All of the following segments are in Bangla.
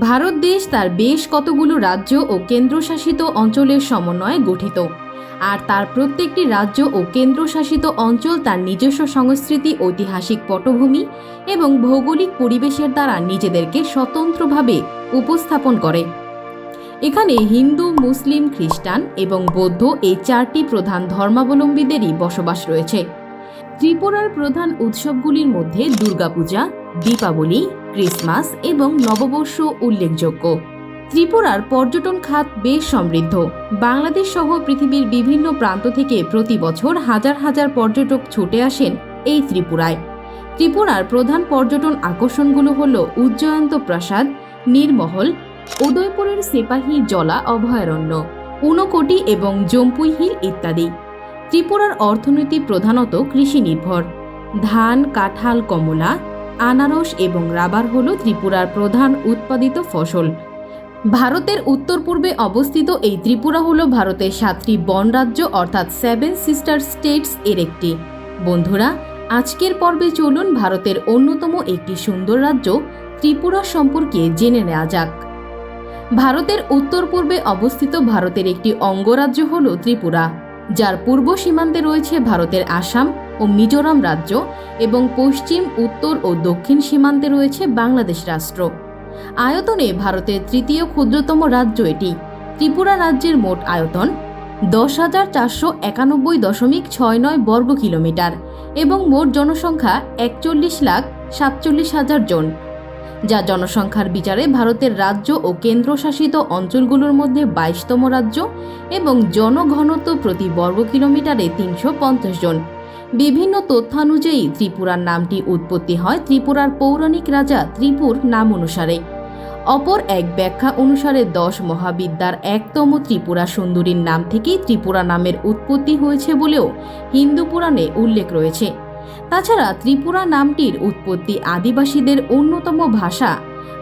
ভারত দেশ তার বেশ কতগুলো রাজ্য ও কেন্দ্রশাসিত অঞ্চলের সমন্বয়ে গঠিত। আর তার প্রত্যেকটি রাজ্য ও কেন্দ্রশাসিত অঞ্চল তার নিজস্ব সংস্কৃতি, ঐতিহাসিক পটভূমি এবং ভৌগোলিক পরিবেশের দ্বারা নিজেদেরকে স্বতন্ত্রভাবে উপস্থাপন করে। এখানে হিন্দু, মুসলিম, খ্রিস্টান এবং বৌদ্ধ এই চারটি প্রধান ধর্মাবলম্বীদেরই বসবাস রয়েছে। ত্রিপুরার প্রধান উৎসবগুলির মধ্যে দুর্গাপূজা দীপাবলি, ক্রিসমাস এবং নববর্ষ উল্লেখযোগ্য। ত্রিপুরার পর্যটন খাত বেশ সমৃদ্ধ। বাংলাদেশ সহ পৃথিবীর বিভিন্ন প্রান্ত থেকে প্রতি বছর হাজার হাজার পর্যটক ছুটে আসেন এই ত্রিপুরায়। ত্রিপুরার প্রধান পর্যটন আকর্ষণগুলো হল উজ্জয়ন্ত প্রাসাদ, নীরমহল, উদয়পুরের সেপাহী জলা অভয়ারণ্য, ঊনকোটি এবং জম্পুই হিল ইত্যাদি। ত্রিপুরার অর্থনীতি প্রধানত কৃষি নির্ভর ধান, কাঁঠাল, কমলা আনারস এবং রাবার হল ত্রিপুরার প্রধান উৎপাদিত ফসল। ভারতের উত্তর পূর্বে অবস্থিত এই ত্রিপুরা হল ভারতের সাতটি বন রাজ্য, অর্থাৎ সেভেন সিস্টার স্টেটস এর একটি। বন্ধুরা, আজকের পর্বে চলুন ভারতের অন্যতম একটি সুন্দর রাজ্য ত্রিপুরা সম্পর্কে জেনে নেওয়া যাক। ভারতের উত্তর পূর্বে অবস্থিত ভারতের একটি অঙ্গরাজ্য হল ত্রিপুরা, যার পূর্ব সীমান্তে রয়েছে ভারতের আসাম ও মিজোরাম রাজ্য এবং পশ্চিম, উত্তর ও দক্ষিণ সীমান্তে রয়েছে বাংলাদেশ রাষ্ট্র। আয়তনে ভারতের তৃতীয় ক্ষুদ্রতম রাজ্য এটি। ত্রিপুরা রাজ্যের মোট আয়তন দশ হাজার চারশো একানব্বই দশমিক ছয় নয় বর্গ কিলোমিটার এবং মোট জনসংখ্যা একচল্লিশ লাখ সাতচল্লিশ হাজার জন, যা জনসংখ্যার বিচারে ভারতের রাজ্য ও কেন্দ্রশাসিত অঞ্চলগুলোর মধ্যে বাইশতম রাজ্য এবং জনঘনত্ব প্রতি বর্গ কিলোমিটারে তিনশো পঞ্চাশ জন। বিভিন্ন তথ্যানুযায়ী ত্রিপুরার নামটি উৎপত্তি হয় ত্রিপুরার পৌরাণিক রাজা ত্রিপুর নাম অনুসারে। অপর এক ব্যাখ্যা অনুসারে দশ মহাবিদ্যার একতম ত্রিপুরা সুন্দরীর নাম থেকেই ত্রিপুরা নামের উৎপত্তি হয়েছে বলেও হিন্দু পুরাণে উল্লেখ রয়েছে। তাছাড়া ত্রিপুরা নামটির উৎপত্তি আদিবাসীদের অন্যতম ভাষা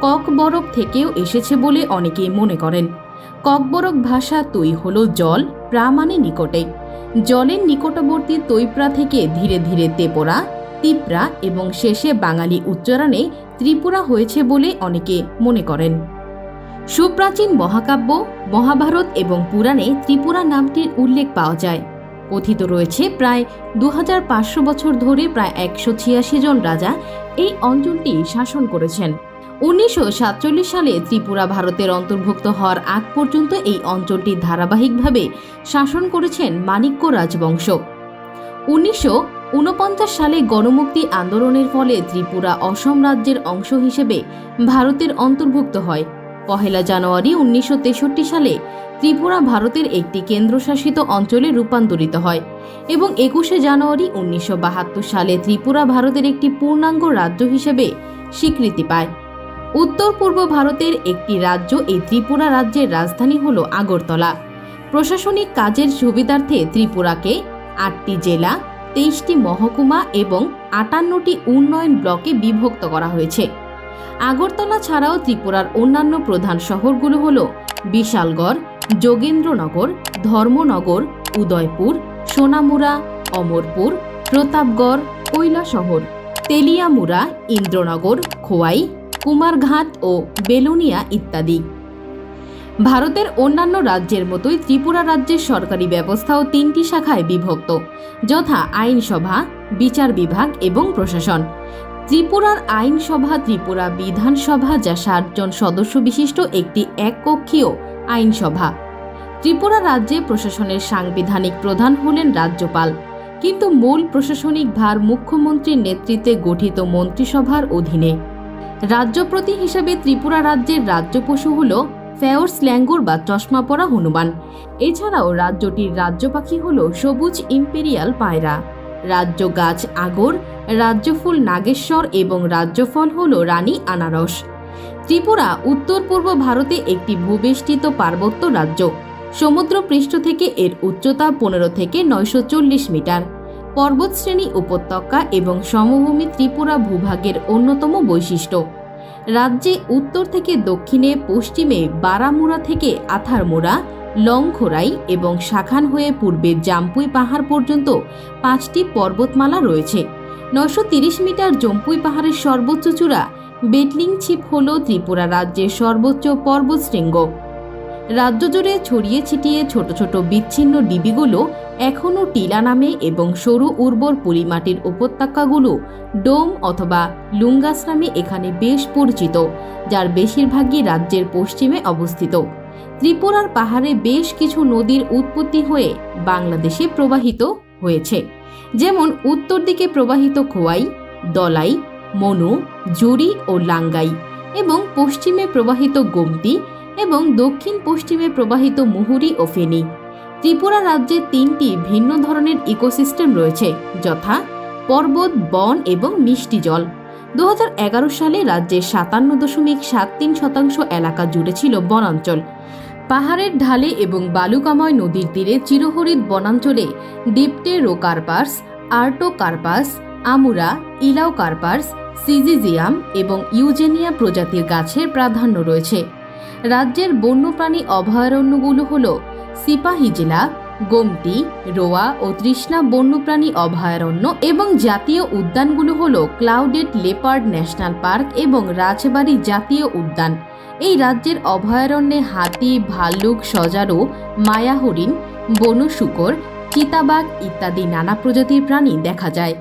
ককবরক থেকেও এসেছে বলে অনেকেই মনে করেন। ককবরক ভাষা তৈ হল জল প্রামাণে নিকটে। জলের নিকটবর্তী তৈপ্রা থেকে ধীরে ধীরে তেপরা, তিপ্রা এবং শেষে বাঙালি উচ্চারণে ত্রিপুরা হয়েছে বলে অনেকে মনে করেন। সুপ্রাচীন মহাকাব্য, মহাভারত এবং পুরাণে ত্রিপুরা নামটির উল্লেখ পাওয়া যায়। কথিত রয়েছে প্রায় দু হাজার পাঁচশো বছর ধরে প্রায় একশো ছিয়াশি জন রাজা এই অঞ্চলটি শাসন করেছেন। উনিশশো সাতচল্লিশ সালে ত্রিপুরা ভারতের অন্তর্ভুক্ত হওয়ার আগ পর্যন্ত এই অঞ্চলটি ধারাবাহিকভাবে শাসন করেছেন মাণিক্য রাজবংশ। উনিশশো ঊনপঞ্চাশ সালে গণমুক্তি আন্দোলনের ফলে ত্রিপুরা অসম রাজ্যের অংশ হিসেবে ভারতের অন্তর্ভুক্ত হয়। পহেলা জানুয়ারি উনিশশো তেষট্টি সালে ত্রিপুরা ভারতের একটি কেন্দ্রশাসিত অঞ্চলে রূপান্তরিত হয় এবং একুশে জানুয়ারি উনিশশো বাহাত্তর সালে ত্রিপুরা ভারতের একটি পূর্ণাঙ্গ রাজ্য হিসেবে স্বীকৃতি পায়। উত্তর পূর্ব ভারতের একটি রাজ্য এই ত্রিপুরা রাজ্যের রাজধানী হল আগরতলা। প্রশাসনিক কাজের সুবিধার্থে ত্রিপুরাকে আটটি জেলা, তেইশটি মহকুমা এবং আটান্নটি উন্নয়ন ব্লকে বিভক্ত করা হয়েছে। আগরতলা ছাড়াও ত্রিপুরার অন্যান্য প্রধান শহরগুলো হল বিশালগড়, যোগেন্দ্রনগর, ধর্মনগর, উদয়পুর সোনামুরা অমরপুর, প্রতাপগড়, কৈলাসহর তেলিয়ামুরা ইন্দ্রনগর, খোয়াই কুমারঘাট ও বেলুনিয়া ইত্যাদি। ভারতের অন্যান্য রাজ্যের মতোই ত্রিপুরা রাজ্যের সরকারি ব্যবস্থাও তিনটি শাখায় বিভক্ত, যথা আইনসভা, বিচার বিভাগ এবং প্রশাসন। ত্রিপুরার আইনসভা, ত্রিপুরা বিধানসভা, যা ষাটজন সদস্য বিশিষ্ট একটি এককক্ষীয় আইনসভা। ত্রিপুরা রাজ্যে প্রশাসনের সাংবিধানিক প্রধান হলেন রাজ্যপাল, কিন্তু মূল প্রশাসনিক ভার মুখ্যমন্ত্রীর নেতৃত্বে গঠিত মন্ত্রিসভার অধীনে। রাজ্যপ্রতি হিসাবে ত্রিপুরা রাজ্যের রাজ্য পশু হল ফেওর্স ল্যাঙ্গুর বা চশমা পরা হনুমান। এছাড়াও রাজ্যটির রাজ্য পাখি হল সবুজ ইম্পেরিয়াল পায়রা। রাজ্য গাছ আগর রাজ্যফুল নাগেশ্বর এবং রাজ্যফল হল রানী আনারস। ত্রিপুরা উত্তর পূর্ব ভারতে একটি ভূবেষ্টিত পার্বত্য রাজ্য। সমুদ্র পৃষ্ঠ থেকে এর উচ্চতা পনেরো থেকে নয়শো চল্লিশ মিটার। পর্বতশ্রেণী উপত্যকা এবং সমভূমি ত্রিপুরা ভূভাগের অন্যতম বৈশিষ্ট্য। রাজ্যে উত্তর থেকে দক্ষিণে, পশ্চিমে বারামুড়া থেকে আথারমুড়া, লংখোরাই এবং শাখান হয়ে পূর্বে জাম্পুই পাহাড় পর্যন্ত পাঁচটি পর্বতমালা রয়েছে। নশো মিটার জম্পুই পাহাড়ের সর্বোচ্চ চূড়া বেটলিং ছিপ হল ত্রিপুরা রাজ্যের সর্বোচ্চ পর্বতশৃঙ্গ। রাজ্য জুড়ে ছড়িয়ে ছিটিয়ে ছোট ছোট বিচ্ছিন্ন ডিবিগুলো এখনও টিলা নামে এবং সরু উর্বর পলিমাটির উপত্যকাগুলো ডোম অথবা লুঙ্গাস নামে এখানে বেশ পরিচিত, যার বেশিরভাগই রাজ্যের পশ্চিমে অবস্থিত। ত্রিপুরার পাহাড়ে বেশ কিছু নদীর উৎপত্তি হয়ে বাংলাদেশে প্রবাহিত হয়েছে। যেমন, উত্তর দিকে প্রবাহিত খোয়াই, দলাই, মনু, জুরি ও লাঙ্গাই এবং পশ্চিমে প্রবাহিত গোমতি এবং দক্ষিণ পশ্চিমে প্রবাহিত মুহুরি ও ফেনী। ত্রিপুরা রাজ্যে তিনটি ভিন্ন ধরনের ইকোসিস্টেম রয়েছে, যথা পর্বত, বন এবং মিষ্টি জল। দু হাজার এগারো সালে রাজ্যের সাতান্ন দশমিক সাত তিন শতাংশ এলাকা জুড়ে ছিল বনাঞ্চল। পাহাড়ের ঢালে এবং বালুকাময় নদীর তীরে চিরহরিত বনাঞ্চলে ডিপটেরোকার্পাস আর্টোকার্পাস, আমুরা ইলাওকার্পাস সিজিজিয়াম এবং ইউজেনিয়া প্রজাতির গাছের প্রাধান্য রয়েছে। রাজ্যের বন্যপ্রাণী অভয়ারণ্যগুলো হল সিপাহী জেলা, গোমতি, রোয়া ও তৃষ্ণা বন্যপ্রাণী অভয়ারণ্য এবং জাতীয় উদ্যানগুলো হল ক্লাউডেড লেপার্ড ন্যাশনাল পার্ক এবং রাজবাড়ি জাতীয় উদ্যান। এই রাজ্যের অভয়ারণ্যে হাতি, ভাল্লুক, সজারু মায়া হরিণ বনু চিতাবাঘ ইত্যাদি নানা প্রজাতির প্রাণী দেখা যায়।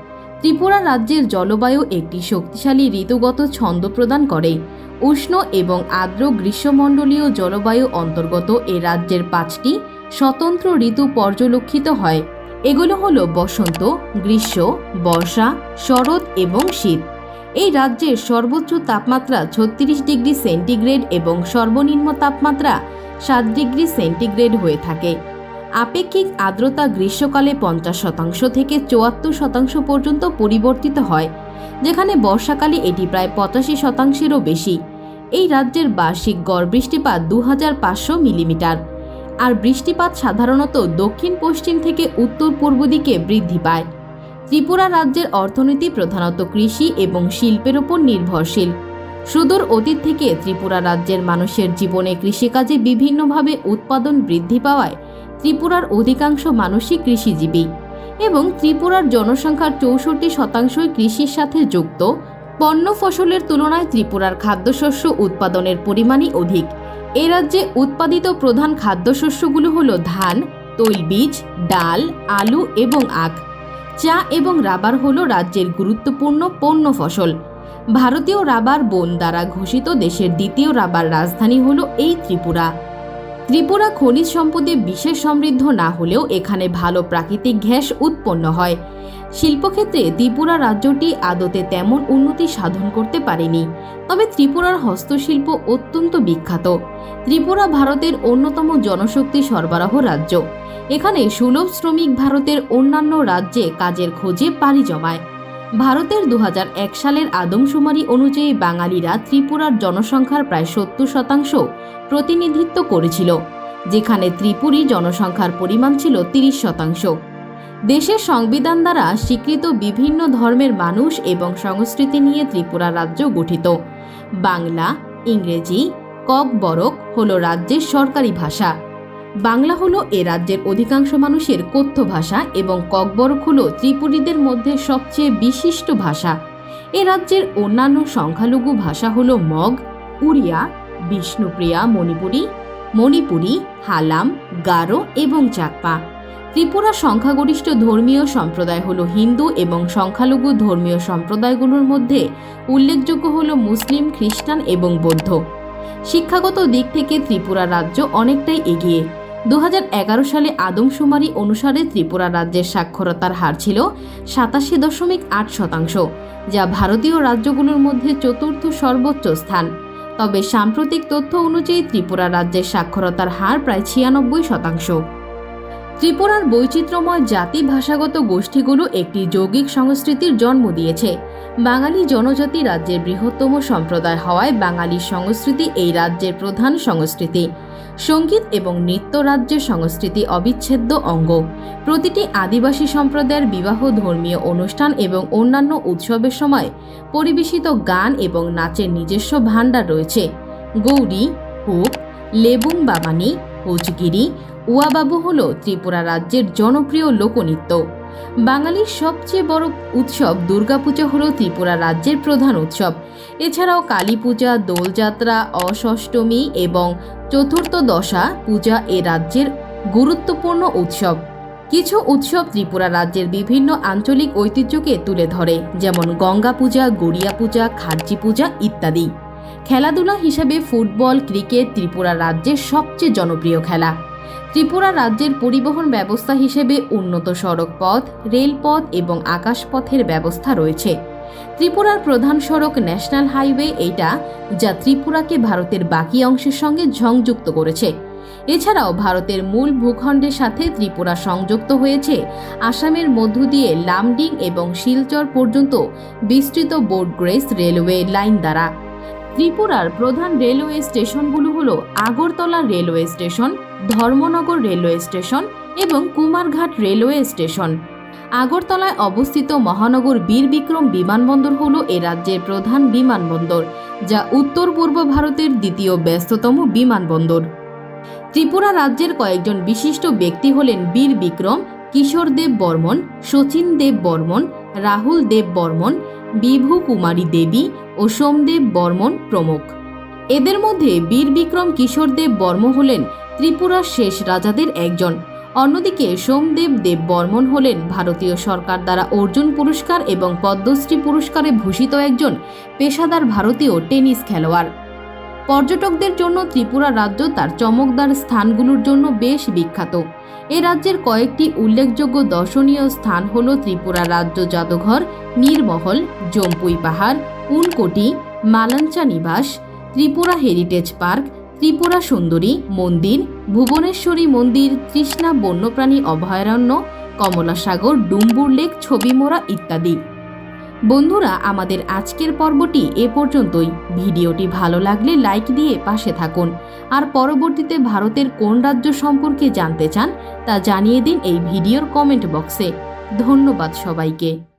ত্রিপুরা রাজ্যের জলবায়ু একটি শক্তিশালী ঋতুগত ছন্দ প্রদান করে। উষ্ণ এবং আর্দ্র গ্রীষ্মমণ্ডলীয় জলবায়ু অন্তর্গত এ রাজ্যের পাঁচটি স্বতন্ত্র ঋতু পর্যলক্ষিত হয়। এগুলো হলো বসন্ত, গ্রীষ্ম, বর্ষা, শরৎ এবং শীত। এই রাজ্যের সর্বোচ্চ তাপমাত্রা ছত্রিশ ডিগ্রি সেন্টিগ্রেড এবং সর্বনিম্ন তাপমাত্রা সাত ডিগ্রি সেন্টিগ্রেড হয়ে থাকে। আপেক্ষিক আর্দ্রতা গ্রীষ্মকালে পঞ্চাশ শতাংশ থেকে চুয়াত্তর শতাংশ পর্যন্ত পরিবর্তিত হয়, যেখানে বর্ষাকালে এটি প্রায় পঁচাশি শতাংশেরও বেশি। এই রাজ্যের বার্ষিক গড় বৃষ্টিপাত দু হাজার পাঁচশো মিলিমিটার, আর বৃষ্টিপাত সাধারণত দক্ষিণ পশ্চিম থেকে উত্তর পূর্ব দিকে বৃদ্ধি পায়। ত্রিপুরা রাজ্যের অর্থনীতি প্রধানত কৃষি এবং শিল্পের ওপর নির্ভরশীল। সুদূর অতীত থেকে ত্রিপুরা রাজ্যের মানুষের জীবনে কৃষিকাজে বিভিন্নভাবে উৎপাদন বৃদ্ধি পাওয়ায় ত্রিপুরার অধিকাংশ মানুষই কৃষিজীবী এবং ত্রিপুরার জনসংখ্যার চৌষট্টি শতাংশই কৃষির সাথে যুক্ত। পণ্য ফসলের তুলনায় ত্রিপুরার খাদ্যশস্য উৎপাদনের পরিমাণই অধিক। এ রাজ্যে উৎপাদিত প্রধান খাদ্যশস্যগুলো হল ধান, তৈলবীজ, ডাল, আলু এবং আখ। চা এবং রাবার হল রাজ্যের গুরুত্বপূর্ণ পণ্য ফসল। ভারতীয় রাবার বন দ্বারা ঘোষিত দেশের দ্বিতীয় রাবার রাজধানী হল এই ত্রিপুরা। ত্রিপুরা খনিজ সম্পদে বিশেষ সমৃদ্ধ না হলেও এখানে ভালো প্রাকৃতিক গ্যাস উৎপন্ন হয়। শিল্পক্ষেত্রে ত্রিপুরা রাজ্যটি আদতে তেমন উন্নতি সাধন করতে পারেনি। তবে ত্রিপুরার হস্তশিল্প অত্যন্ত বিখ্যাত। ত্রিপুরা ভারতের অন্যতম জনশক্তি সরবরাহ রাজ্য। এখানে সুলভ শ্রমিক ভারতের অন্যান্য রাজ্যে কাজের খোঁজে পাড়ি জমায়। ভারতের দু হাজার এক সালের আদমশুমারি অনুযায়ী বাঙালিরা ত্রিপুরার জনসংখ্যার প্রায় সত্তর শতাংশ প্রতিনিধিত্ব করেছিল, যেখানে ত্রিপুরী জনসংখ্যার পরিমাণ ছিল তিরিশ শতাংশ। দেশের সংবিধান দ্বারা স্বীকৃত বিভিন্ন ধর্মের মানুষ এবং সংস্কৃতি নিয়ে ত্রিপুরা রাজ্য গঠিত। বাংলা, ইংরেজি ককবরক হল রাজ্যের সরকারি ভাষা। বাংলা হলো এ রাজ্যের অধিকাংশ মানুষের কথ্য ভাষা এবং ককবরক হল ত্রিপুরীদের মধ্যে সবচেয়ে বিশিষ্ট ভাষা। এ রাজ্যের অন্যান্য সংখ্যালঘু ভাষা হল মগ, উড়িয়া, বিষ্ণুপ্রিয়া, মণিপুরী মণিপুরী, হালাম, গারো এবং চাকপা। ত্রিপুরা সংখ্যাগরিষ্ঠ ধর্মীয় সম্প্রদায় হল হিন্দু এবং সংখ্যালঘু ধর্মীয় সম্প্রদায়গুলোর মধ্যে উল্লেখযোগ্য হল মুসলিম, খ্রিস্টান এবং বৌদ্ধ। শিক্ষাগত দিক থেকে ত্রিপুরা রাজ্য অনেকটাই এগিয়ে। দু হাজার এগারো সালে আদমশুমারি অনুসারে ত্রিপুরা রাজ্যের সাক্ষরতার হার ছিল সাতাশি দশমিক আট শতাংশ, যা ভারতীয় রাজ্যগুলোর মধ্যে চতুর্থ সর্বোচ্চ স্থান। তবে সাম্প্রতিক তথ্য অনুযায়ী ত্রিপুরা রাজ্যের সাক্ষরতার হার প্রায় ছিয়ানব্বই শতাংশ। ত্রিপুরার বৈচিত্র্যময় জাতি ভাষাগত গোষ্ঠীগুলো একটি যৌগিক সংস্কৃতির জন্ম দিয়েছে। বাঙালি জনজাতি রাজ্যের বৃহত্তম সম্প্রদায় হওয়ায় বাঙালি সংস্কৃতি এই রাজ্যের প্রধান সংস্কৃতি। সংগীত এবং নৃত্য রাজ্যের সংস্কৃতি অবিচ্ছেদ্য অঙ্গ। প্রতিটি আদিবাসী সম্প্রদায়ের বিবাহ ধর্মীয় অনুষ্ঠান এবং অন্যান্য উৎসবের সময় পরিবেশিত গান এবং নাচের নিজস্ব ভাণ্ডার রয়েছে। গৌরী, হুক লেবুং বাবানি কোচগিরি উয়াবাবু হল ত্রিপুরা রাজ্যের জনপ্রিয় লোকনৃত্য। বাঙালির সবচেয়ে বড় উৎসব দুর্গাপূজা হল ত্রিপুরা রাজ্যের প্রধান উৎসব। এছাড়াও কালী পূজা, দোলযাত্রা অষষ্ঠমী এবং চতুর্থ দশা পূজা এ রাজ্যের গুরুত্বপূর্ণ উৎসব। কিছু উৎসব ত্রিপুরা রাজ্যের বিভিন্ন আঞ্চলিক ঐতিহ্যকে তুলে ধরে, যেমন গঙ্গা পূজা, গড়িয়া পূজা, খার্জি পূজা ইত্যাদি। খেলাধুলা হিসাবে ফুটবল, ক্রিকেট ত্রিপুরা রাজ্যের সবচেয়ে জনপ্রিয় খেলা। ত্রিপুরা রাজ্যের পরিবহন ব্যবস্থা হিসেবে উন্নত সড়ক পথ রেলপথ এবং আকাশপথের ব্যবস্থা রয়েছে। ত্রিপুরার প্রধান সড়ক ন্যাশনাল হাইওয়ে এইটা, যা ত্রিপুরাকে ভারতের বাকি অংশের সঙ্গে সংযুক্ত করেছে। এছাড়াও ভারতের মূল ভূখণ্ডের সাথে ত্রিপুরা সংযুক্ত হয়েছে। আসামের মধ্য দিয়ে লামডিং এবং শিলচর পর্যন্ত বিস্তৃত বোর্ড গ্রেস রেলওয়ে লাইন দ্বারা। ত্রিপুরার প্রধান রেলওয়ে স্টেশনগুলো হল Agartala railway station Dharmanagar railway station এবং কুমারঘাট রেলওয়ে স্টেশন। আগরতলায় অবস্থিত মহানগর বীর বিক্রম বিমানবন্দর হল এ রাজ্যের প্রধান বিমানবন্দর, যা উত্তর পূর্ব ভারতের দ্বিতীয় ব্যস্ততম বিমানবন্দর। ত্রিপুরা রাজ্যের কয়েকজন বিশিষ্ট ব্যক্তি হলেন বীর বিক্রম, কিশোর দেব বর্মন শচীন দেব বর্মন, রাহুল দেব বর্মন, বিভু কুমারী দেবী ও সোমদেব বর্মন প্রমুখ। এদের মধ্যে বীর বিক্রম, কিশোর দেব বর্ম হলেন ত্রিপুরার শেষ রাজাদের একজন। অন্যদিকে সোমদেব দেব বর্মন হলেন ভারতীয় সরকার দ্বারা অর্জুন পুরস্কার এবং পদ্মশ্রী পুরস্কারে ভূষিত একজন পেশাদার ভারতীয় টেনিস খেলোয়াড়। পর্যটকদের জন্য ত্রিপুরা রাজ্য তার চমকদার স্থানগুলোর জন্য বেশ বিখ্যাত। এ রাজ্যের কয়েকটি উল্লেখযোগ্য দর্শনীয় স্থান হল ত্রিপুরা রাজ্য জাদুঘর, নীরমহল, জম্পুই পাহাড়, উনকোটি, মালাঞ্চা নিবাস, ত্রিপুরা হেরিটেজ পার্ক ত্রিপুরা সুন্দরী, মন্দির, ভুবনেশ্বরী মন্দির, তৃষ্ণা বন্যপ্রাণী অভয়ারণ্য, কমলাসাগর, ডুম্বুর লেক, ছবি ছবিমোড়া ইত্যাদি। বন্ধুরা, আমাদের আজকের পর্বটি এ পর্যন্তই। ভিডিওটি ভালো লাগলে লাইক দিয়ে পাশে থাকুন। আর পরবর্তীতে ভারতের কোন রাজ্য সম্পর্কে জানতে চান, তা জানিয়ে দিন এই ভিডিওর কমেন্ট বক্সে। ধন্যবাদ সবাইকে।